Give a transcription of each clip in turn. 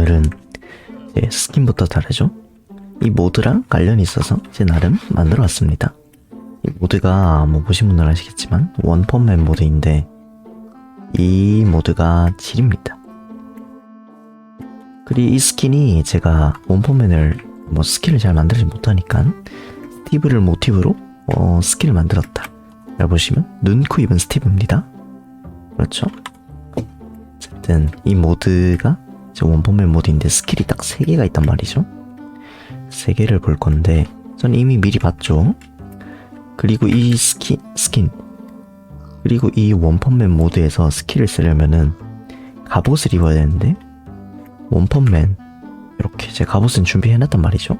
오늘은 이제 스킨부터 다르죠? 이 모드랑 관련이 있어서 제 나름 만들어 왔습니다. 이 모드가 뭐 보신 분들 아시겠지만 원펀맨 모드인데 이 모드가 질입니다. 그리고 이 스킨이 제가 원펀맨을 뭐 스킨을 잘 만들지 못하니까 스티브를 모티브로 어, 스킨을 만들었다. 잘 보시면 눈, 코, 입은 스티브입니다. 그렇죠? 어쨌든 이 모드가 제 원펀맨 모드인데 스킬이 딱 3개가 있단 말이죠. 3개를 볼 건데 전 이미 미리 봤죠. 그리고 이 스킨, 스킨 그리고 이 원펀맨 모드에서 스킬을 쓰려면은 갑옷을 입어야 되는데 원펀맨 이렇게 제 갑옷은 준비해놨단 말이죠.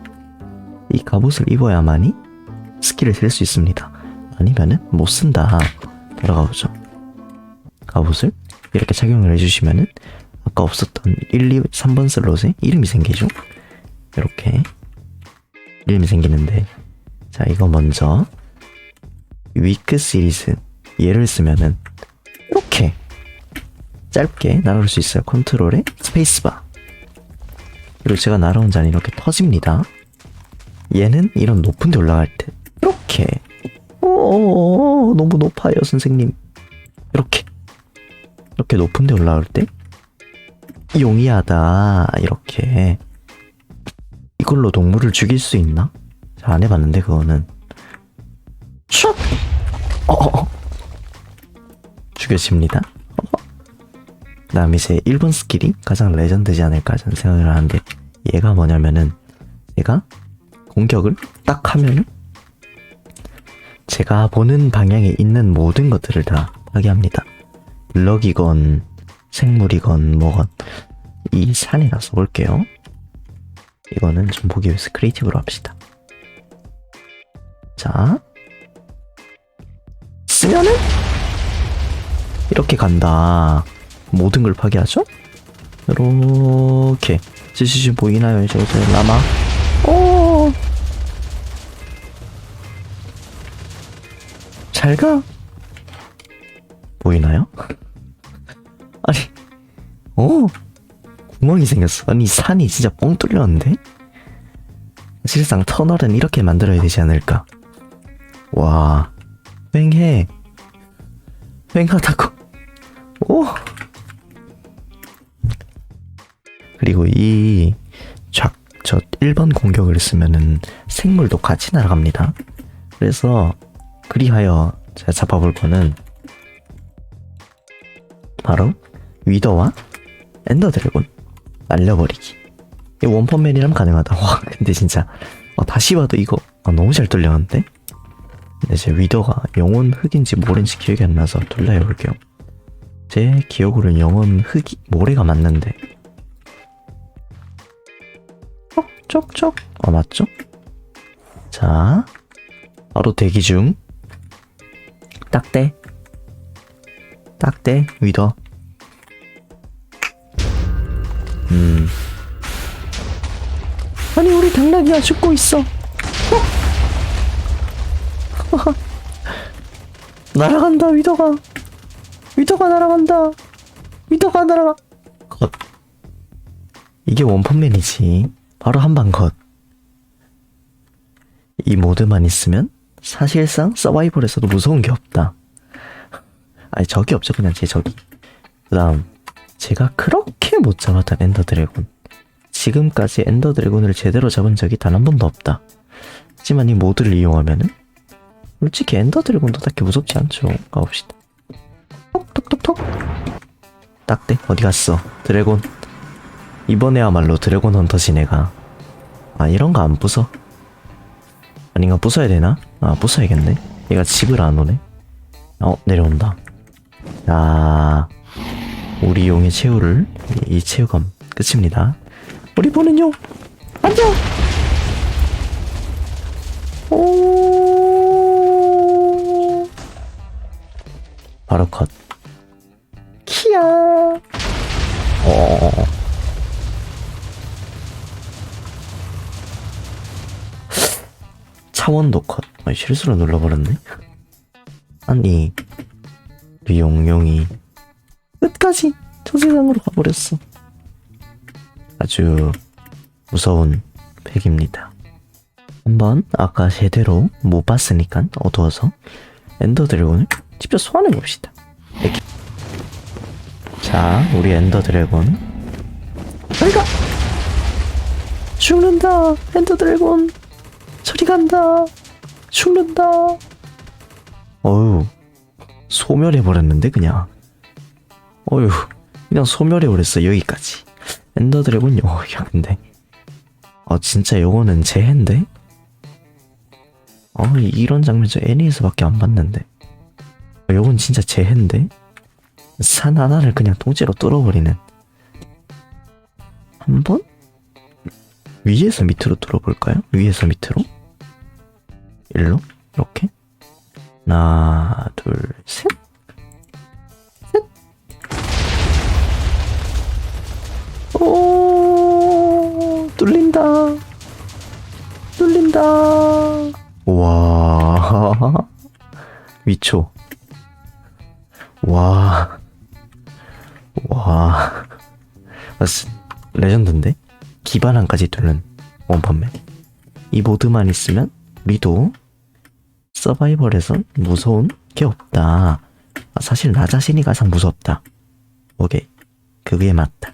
이 갑옷을 입어야만이 스킬을 쓸 수 있습니다. 아니면은 못 쓴다. 돌아가 보죠. 갑옷을 이렇게 착용을 해주시면은 아까 없었던 1, 2, 3번 슬롯에 이름이 생기죠. 이렇게 이름이 생기는데 자 이거 먼저 위크 시리즈 얘를 쓰면은 이렇게 짧게 날아올 수 있어요. 컨트롤에 스페이스바 그리고 제가 날아온 잔이 이렇게 터집니다. 얘는 이런 높은 데 올라갈 때 이렇게 오 너무 높아요 선생님 이렇게 이렇게 높은 데 올라올 때 용이하다 이렇게 이걸로 동물을 죽일 수 있나? 잘 안 해봤는데 그거는 촥! 어어어 죽여집니다 어. 그 다음 이제 1번 스킬이 가장 레전드지 않을까 저는 생각을 하는데 얘가 뭐냐면은 얘가 공격을 딱 하면은 제가 보는 방향에 있는 모든 것들을 다 파괴합니다. 블럭이건 생물이건 뭐건 이 산에 가서 볼게요. 이거는 좀 보기 위해서 크리에이티브로 합시다. 자 쓰면은 이렇게 간다. 모든 걸 파괴하죠? 이렇게 지시지 보이나요? 저, 저 라마 오 잘가 보이나요? 오 구멍이 생겼어? 아니 산이 진짜 뻥 뚫렸는데? 사실상 터널은 이렇게 만들어야 되지 않을까? 와 횡해. 횡하다고. 오! 그리고 이쫙저 1번 공격을 쓰면은 생물도 같이 날아갑니다. 그래서 그리하여 제가 잡아볼 거는 바로 위더와 엔더 드래곤 날려버리기. 이 원펀맨이라면 가능하다. 와 근데 진짜 어, 다시 봐도 이거 아, 너무 잘 뚫렸는데? 근데 제 위더가 영혼 흑인지 모래인지 기억이 안 나서 둘러해볼게요. 제 기억으로는 영혼 흑이 모래가 맞는데 쪽쪽 어 맞죠? 자 바로 대기 중 딱대 딱대 위더 음. 아니 우리 당나귀가 죽고 있어. 어? 날아간다 위더가. 위더가 날아간다. 위더가 날아가. 컷. 이게 원펀맨이지. 바로 한 방 컷. 이 모드만 있으면 사실상 서바이벌에서도 무서운 게 없다. 아니 적이 없죠. 그냥 제 적이. 그다음 제가 그렇게 못 잡았던 엔더 드래곤. 지금까지 엔더 드래곤을 제대로 잡은 적이 단 한 번도 없다. 하지만 이 모드를 이용하면은 솔직히 엔더 드래곤도 딱히 무섭지 않죠. 가봅시다. 톡톡톡톡. 딱대 어디 갔어? 드래곤. 이번에야말로 드래곤 헌터지 내가 아 이런 거 안 부숴 아닌가 부숴야 되나? 아 부숴야겠네 얘가 집을 안 오네 어 내려온다 자 우리 용의 최후를 이, 이 최후감 끝입니다. 우리 보는 용 앉아 오! 바로 컷. 키야. 어. 차원도 컷. 아, 실수로 눌러버렸네. 아니, 우리 용용이 끝까지 저 세상으로 가버렸어. 아주 무서운 팩입니다. 한번 아까 제대로 못 봤으니까 어두워서 엔더 드래곤을 직접 소환해 봅시다. 자, 우리 엔더 드래곤. 저리가! 죽는다! 엔더 드래곤! 저리 간다! 죽는다! 어휴, 소멸해버렸는데, 그냥. 어휴, 그냥 소멸해 버렸어, 여기까지. 엔더 드래곤, 요, 야, 근데. 어, 진짜 요거는 제 해인데? 어, 이런 장면 저 애니에서밖에 안 봤는데. 어, 요건 진짜 제 해인데? 산 하나를 그냥 통째로 뚫어버리는. 한 번? 위에서 밑으로 뚫어볼까요? 위에서 밑으로? 일로? 이렇게? 하나, 둘, 셋. 셋. 뚫린다. 와. 위초. 와. 와. 맞스. 레전드인데? 기반함까지 뚫는 원펀맨. 이 모드만 있으면 우리도 서바이벌에선 무서운 게 없다. 아, 사실 나 자신이 가장 무섭다. 오케이. 그게 맞다.